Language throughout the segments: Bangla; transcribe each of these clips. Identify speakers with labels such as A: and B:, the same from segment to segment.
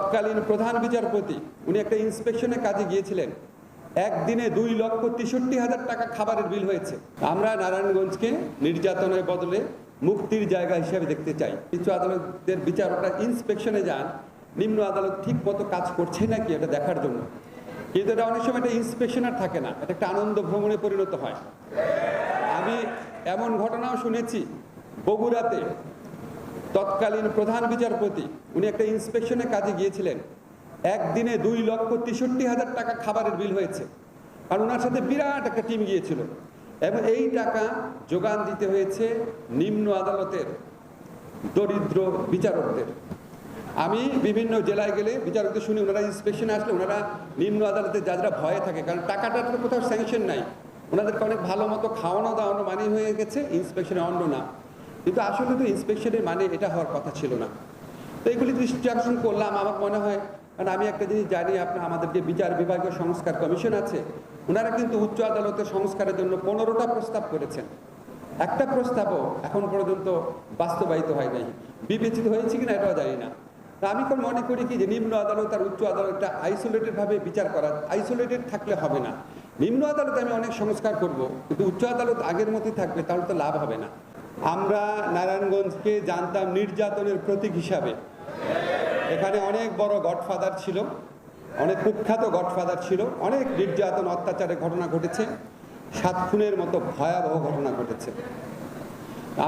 A: তৎকালীন প্রধান বিচারপতি, উনি একটা ইন্সপেকশনে কাজে গিয়েছিলেন। একদিনে দুই লক্ষ তেষট্টি হাজার টাকা খাবারের বিল হয়েছে। আমরা নারায়ণগঞ্জকে নির্যাতনের বদলে মুক্তির জায়গা হিসেবে দেখতে চাই। কিছু আদালতের বিচারকরা ইন্সপেকশনে যান, নিম্ন আদালত ঠিক মতো কাজ করছে নাকি এটা দেখার জন্য? কিন্তু এটা অনেক সময় একটা ইন্সপেকশনার থাকে না, এটা একটা আনন্দ ভ্রমণে পরিণত হয়। আমি এমন ঘটনাও শুনেছি, বগুড়াতে তৎকালীন প্রধান বিচারপতি, উনি একটা ইন্সপেকশনে কাজে গিয়েছিলেন। একদিনে দুই লক্ষ তেষট্টি হাজার টাকা খাবারের বিল হয়েছে। আর ওনার সাথে বিরাট একটা টিম গিয়েছিল। এবং এই টাকা যোগান দিতে হয়েছে নিম্ন আদালতের, দরিদ্র বিচারকদের। আমি বিভিন্ন জেলায় গেলে বিচারকদের শুনি ওনারা ইন্সপেকশনে আসলে ওনারা নিম্ন আদালতের যারা ভয়ে থাকে, কারণ টাকাটা তো কোথাও স্যাংশন নাই। ওনাদেরকে অনেক ভালো মতো খাওয়ানো দাওয়ানো মানে হয়ে গেছে ইন্সপেকশনে অন্য না। কিন্তু আসলে তো ইন্সপেকশনের মানে এটা হওয়ার কথা ছিল না। তো এগুলি দৃষ্টি আকর্ষণ করলাম, আমার মনে হয়, কারণ আমি একটা জিনিস জানি আপনার আমাদের যে বিচার বিভাগীয় সংস্কার কমিশন আছে, ওনারা কিন্তু উচ্চ আদালতের সংস্কারের জন্য পনেরোটা প্রস্তাব করেছেন। একটা প্রস্তাবও এখন পর্যন্ত বাস্তবায়িত হয় নাই। বিবেচিত হয়েছে কিনা এটাও জানি না। আমি এখন মনে করি কি যে নিম্ন আদালত আর উচ্চ আদালতটা আইসোলেটেড ভাবে বিচার করা আইসোলেটেড থাকলে হবে না। নিম্ন আদালতে আমি অনেক সংস্কার করব, কিন্তু উচ্চ আদালত আগের মতোই থাকবে তাহলে তো লাভ হবে না। আমরা নারায়ণগঞ্জকে জানতাম নির্যাতনের প্রতীক হিসাবে। এখানে অনেক বড় গডফাদার ছিল, অনেক কুখ্যাত গডফাদার ছিল, অনেক নির্যাতন, অত্যাচারের ঘটনা ঘটেছে, সাত খুনের মতো ভয়াবহ ঘটনা ঘটেছে।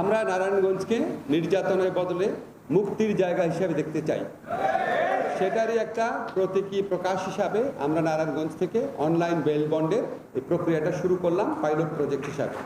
A: আমরা নারায়ণগঞ্জকে নির্যাতনের বদলে মুক্তির জায়গা হিসাবে দেখতে চাই। সেটারই একটা প্রতীকী প্রকাশ হিসাবে আমরা নারায়ণগঞ্জ থেকে অনলাইন বেল বন্ডের এই প্রক্রিয়াটা শুরু করলাম, পাইলট প্রজেক্ট হিসাবে।